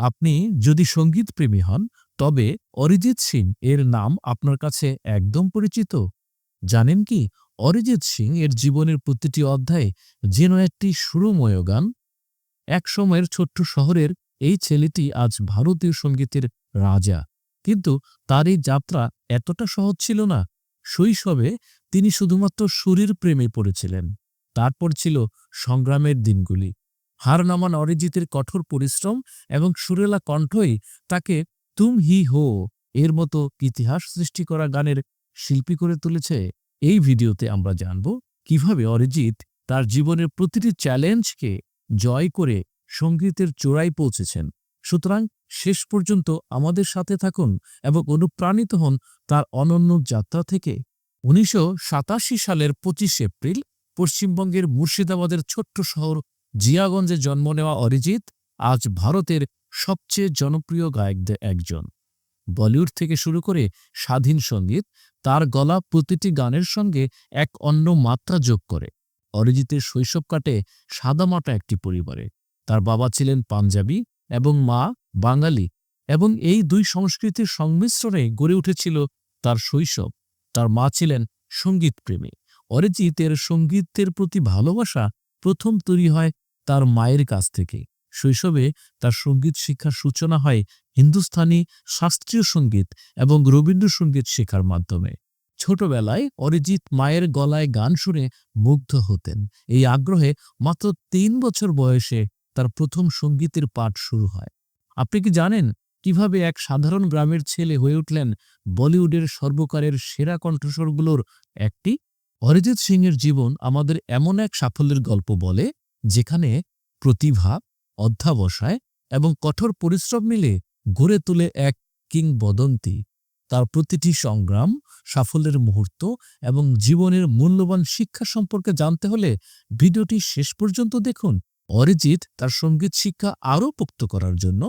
আপনি যদি সংগীত প্রেমী হন, তবে অরিজিৎ সিং এর নাম আপনার কাছে একদম পরিচিত। জানেন কি, অরিজিৎ সিং এর জীবনের প্রতিটি অধ্যায়ে যেন একটি সুরময় গান। এক সময়ের ছোট্ট শহরের এই ছেলেটি আজ ভারতীয় সঙ্গীতের রাজা। কিন্তু তার এই যাত্রা এতটা সহজ ছিল না। শৈশবে তিনি শুধুমাত্র সুরের প্রেমে পড়েছিলেন। তারপর ছিল সংগ্রামের দিনগুলি। হার নামান অরিজিতের কঠোর পরিশ্রম এবং সুরেলা কণ্ঠই তাকে তুম হি হো এর মতো ইতিহাস সৃষ্টি করা গানের শিল্পী করে তুলেছে। এই ভিডিওতে আমরা জানব কীভাবে অরিজিৎ তার জীবনের প্রতিটি চ্যালেঞ্জকে জয় করে সঙ্গীতের চূড়ায় পৌঁছেছেন। সুতরাং শেষ পর্যন্ত আমাদের সাথে থাকুন এবং অনুপ্রাণিত হন তার অনন্য যাত্রা থেকে। উনিশশো সাতাশি সালের পঁচিশ এপ্রিল পশ্চিমবঙ্গের মুর্শিদাবাদের ছোট্ট শহর জিয়াগঞ্জে জন্ম নেওয়া অরিজিৎ আজ ভারতের সবচেয়ে জনপ্রিয় গায়কদের একজন। বলিউড থেকে শুরু করে স্বাধীন সংগীত তার গলা প্রতিটি গানের সঙ্গে এক অন্য মাত্রা যোগ করে। অরিজিতের শৈশব কাটে সাদামাটা একটি পরিবারে। তার বাবা ছিলেন পাঞ্জাবি এবং মা বাঙালি এবং এই দুই সংস্কৃতির সংমিশ্রণে গড়ে উঠেছিল তার শৈশব। তার মা ছিলেন সঙ্গীতপ্রেমী। অরিজিতের সঙ্গীতের প্রতি ভালোবাসা প্রথম তৈরি হয় তার মায়ের কাছ থেকে। শৈশবে তার সংগীত শিক্ষার সূচনা হয় হিন্দুস্থানি শাস্ত্রীয় সংগীত এবং রবীন্দ্রসঙ্গীত শেখার মাধ্যমে। ছোটবেলায় অরিজিৎ মায়ের গলায় গান শুনে মুগ্ধ হতেন। এই আগ্রহে মাত্র তিন বছর বয়সে তার প্রথম সঙ্গীতের পাঠ শুরু হয়। আপনি কি জানেন কীভাবে এক সাধারণ গ্রামের ছেলে হয়ে উঠলেন বলিউডের সর্বকারের সেরা কণ্ঠস্বরগুলোর একটি? অরিজিৎ সিংয়ের জীবন আমাদের এমন এক সাফল্যের গল্প বলে, যেখানে প্রতিভা, অধ্যাবসায় এবং কঠোর পরিশ্রম মিলে গড়ে তোলে এক কিংবদন্তি। তার প্রতিটি সংগ্রাম, সাফল্যের মুহূর্ত এবং জীবনের মূল্যবান শিক্ষা সম্পর্কে জানতে হলে ভিডিওটি শেষ পর্যন্ত দেখুন। অরিজিৎ তার সংগীত শিক্ষা আরও পোক্ত করার জন্য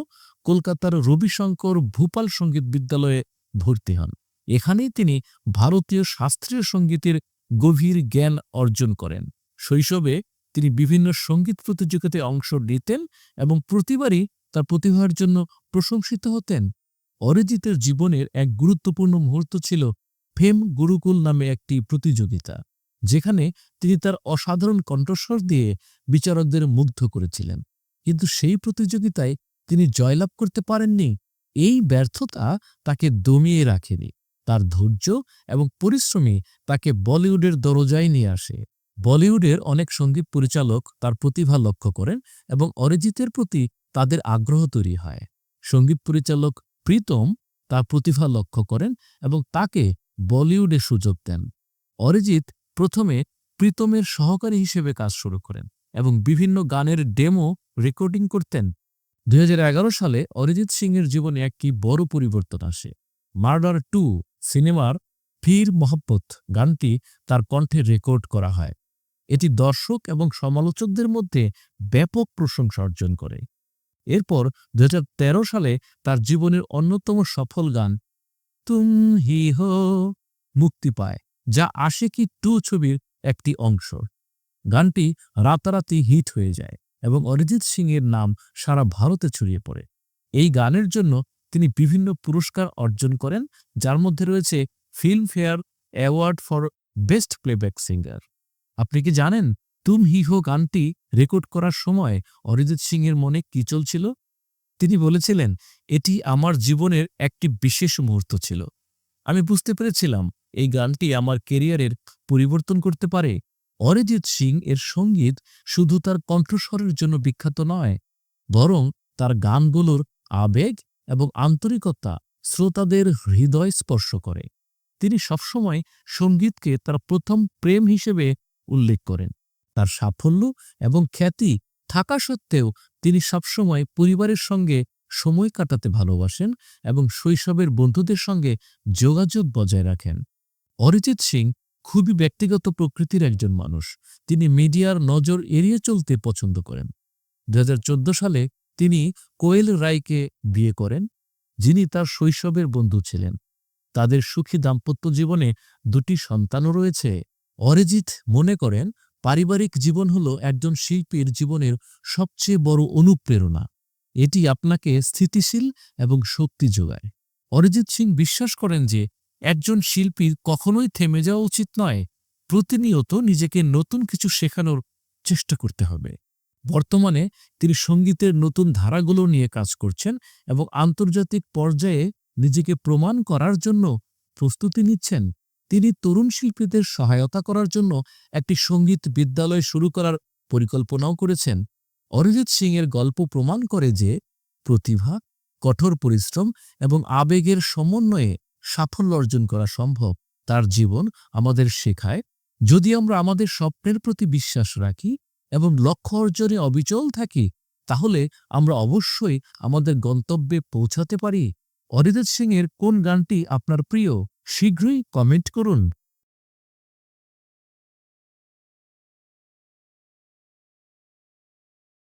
কলকাতার রবিশঙ্কর ভূপাল সংগীত বিদ্যালয়ে ভর্তি হন। এখানেই তিনি ভারতীয় শাস্ত্রীয় সঙ্গীতের গভীর জ্ঞান অর্জন করেন। শৈশবে তিনি বিভিন্ন সংগীত প্রতিযোগিতায় অংশ নিতেন এবং প্রতিবারই তার প্রতিভার জন্য প্রশংসিত হতেন। অরিজিতের জীবনের এক গুরুত্বপূর্ণ মুহূর্ত ছিল ফেম গুরুকুল নামে একটি প্রতিযোগিতা, যেখানে তিনি তার অসাধারণ কণ্ঠস্বর দিয়ে বিচারকদের মুগ্ধ করেছিলেন। কিন্তু সেই প্রতিযোগিতায় তিনি জয়লাভ করতে পারেননি। এই ব্যর্থতা তাকে দমিয়ে রাখেনি। তার ধৈর্য এবং পরিশ্রমী তাকে বলিউডের দরজায় নিয়ে আসে। বলিউডের অনেক সংগীত পরিচালক তার প্রতিভা লক্ষ্য করেন এবং অরিজিতের প্রতি তাদের আগ্রহ তৈরি হয়। সংগীত পরিচালক প্রীতম তার প্রতিভা লক্ষ্য করেন এবং তাকে বলিউডে সুযোগ দেন। অরিজিৎ প্রথমে প্রীতমের সহকারী হিসেবে কাজ শুরু করেন এবং বিভিন্ন গানের ডেমো রেকর্ডিং করতেন। দু হাজার এগারো সালে অরিজিৎ সিংয়ের জীবনে একটি বড় পরিবর্তন আসে। মার্ডার টু সিনেমার ফির মোহাব্বত গানটি তার কণ্ঠে রেকর্ড করা হয়। এটি দর্শক এবং সমালোচকদের মধ্যে ব্যাপক প্রশংসা অর্জন করে। এরপর দু হাজার তেরো সালে তার জীবনের অন্যতম সফল গান তুম হি হো মুক্তি পায়, যা আশেকি টু ছবির একটি অংশ। গানটি রাতারাতি হিট হয়ে যায় এবং অরিজিৎ সিং এর নাম সারা ভারতে ছড়িয়ে পড়ে। এই গানের জন্য তিনি বিভিন্ন পুরস্কার অর্জন করেন, যার মধ্যে রয়েছে Filmfare award for best playback singer আপনি কি জানেন তুম হি হো গানটি রেকর্ড করার সময় অরিজিৎ সিং এর মনে কি চলছিল? তিনি বলেছিলেন, এটি আমার জীবনের একটি বিশেষ মুহূর্ত ছিল। আমি বুঝতে পেরেছিলাম এই গানটি আমার কেরিয়ারের পরিবর্তন করতে পারে। অরিজিৎ সিং এর সংগীত শুধু তার কণ্ঠস্বরের জন্য বিখ্যাত নয়, বরং তার গানগুলোর আবেগ এবং আন্তরিকতা শ্রোতাদের হৃদয় স্পর্শ করে। তিনি সবসময় সঙ্গীতকে তার প্রথম প্রেম হিসেবে উল্লেখ করেন। তার সাফল্য এবং খ্যাতি থাকা সত্ত্বেও তিনি সবসময় পরিবারের সঙ্গে সময় কাটাতে ভালোবাসেন এবং শৈশবের বন্ধুদের সঙ্গে যোগাযোগ বজায় রাখেন। অরিজিৎ সিং খুবই ব্যক্তিগত প্রকৃতির একজন মানুষ। তিনি মিডিয়ার নজর এড়িয়ে চলতে পছন্দ করেন। দু হাজার চোদ্দ সালে তিনি কোয়েল রায়কে বিয়ে করেন, যিনি তার শৈশবের বন্ধু ছিলেন। তাদের সুখী দাম্পত্য জীবনে দুটি সন্তানও রয়েছে। অরিজিৎ মনে করেন, পারিবারিক জীবন হল একজন শিল্পীর জীবনের সবচেয়ে বড় অনুপ্রেরণা। এটি আপনাকে স্থিতিশীল এবং শক্তি যোগায়। অরিজিৎ সিং বিশ্বাস করেন যে, একজন শিল্পীর কখনোই থেমে যাওয়া উচিত নয়। প্রতিনিয়ত নিজেকে নতুন কিছু শেখানোর চেষ্টা করতে হবে। বর্তমানে তিনি সঙ্গীতের নতুন ধারাগুলো নিয়ে কাজ করছেন এবং আন্তর্জাতিক পর্যায়ে নিজেকে প্রমাণ করার জন্য প্রস্তুতি নিচ্ছেন। তিনি তরুণ শিল্পীদের সহায়তা করার জন্য একটি সংগীত বিদ্যালয় শুরু করার পরিকল্পনাও করেছেন। অরিজিৎ সিং এর গল্প প্রমাণ করে যে প্রতিভা, কঠোর পরিশ্রম এবং আবেগের সমন্বয়ে সাফল্য অর্জন করা সম্ভব। তার জীবন আমাদের শেখায়। যদি আমরা আমাদের স্বপ্নের প্রতি বিশ্বাস রাখি এবং লক্ষ্য অর্জনে অবিচল থাকি, তাহলে আমরা অবশ্যই আমাদের গন্তব্যে পৌঁছাতে পারি। অরিজিৎ এর কোন গানটি আপনার প্রিয়? শীঘ্রই কমেন্ট করুন।